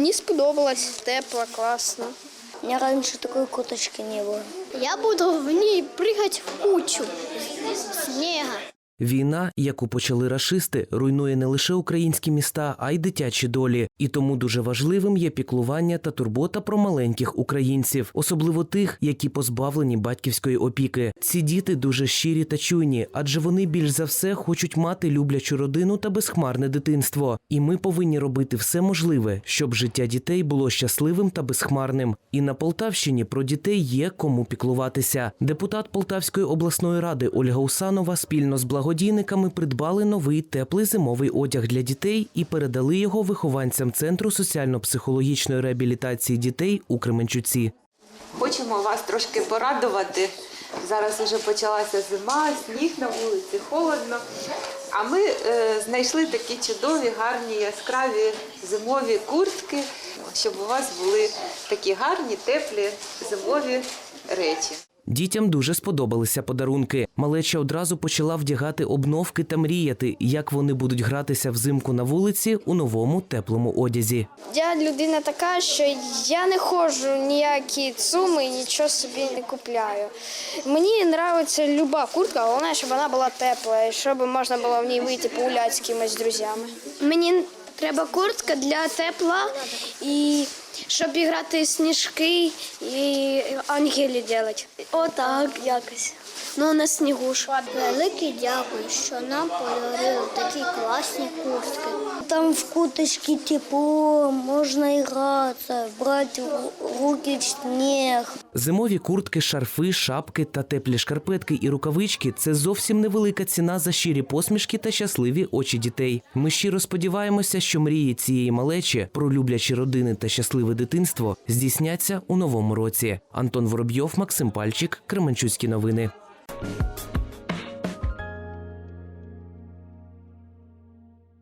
Мені сподобалось, тепло, класно. У меня раньше такой курточки не было. Я буду в ній пригати в кучу снега. Війна, яку почали рашисти, руйнує не лише українські міста, а й дитячі долі. І тому дуже важливим є піклування та турбота про маленьких українців, особливо тих, які позбавлені батьківської опіки. Ці діти дуже щирі та чуйні, адже вони більш за все хочуть мати люблячу родину та безхмарне дитинство. І ми повинні робити все можливе, щоб життя дітей було щасливим та безхмарним. І на Полтавщині про дітей є кому піклуватися. Депутат Полтавської обласної ради Ольга Усанова спільно з благодійниками придбали новий теплий зимовий одяг для дітей і передали його вихованцям центру соціально-психологічної реабілітації дітей у Кременчуці. Хочемо вас трошки порадувати. Зараз вже почалася зима, сніг на вулиці, холодно. А ми е, знайшли такі чудові, гарні, яскраві зимові куртки, щоб у вас були такі гарні, теплі зимові речі. Дітям дуже сподобалися подарунки. Малеча одразу почала вдягати обновки та мріяти, як вони будуть гратися взимку на вулиці у новому теплому одязі. Я людина така, що я не ходжу ніякі цуми, нічого собі не купляю. Мені подобається люба куртка, головне, щоб вона була тепла, і щоб можна було в ній вийти погуляти з кимось з друзями. Мені треба куртка для тепла і щоб іграти сніжки і ангелі робити. Отак якось. Ну, на снігу ж. Велике дякую, що нам подарили такі класні куртки. Там в курточке тепло, можно играться, брать в руки в снег. Зимові куртки, шарфи, шапки та теплі шкарпетки і рукавички це зовсім невелика ціна за щирі посмішки та щасливі очі дітей. Ми щиро сподіваємося, що мрії цієї малечі про люблячі родини та щасливе дитинство здійсняться у новому році. Антон Воробйов, Максим Пальчик, Кременчуцькі новини.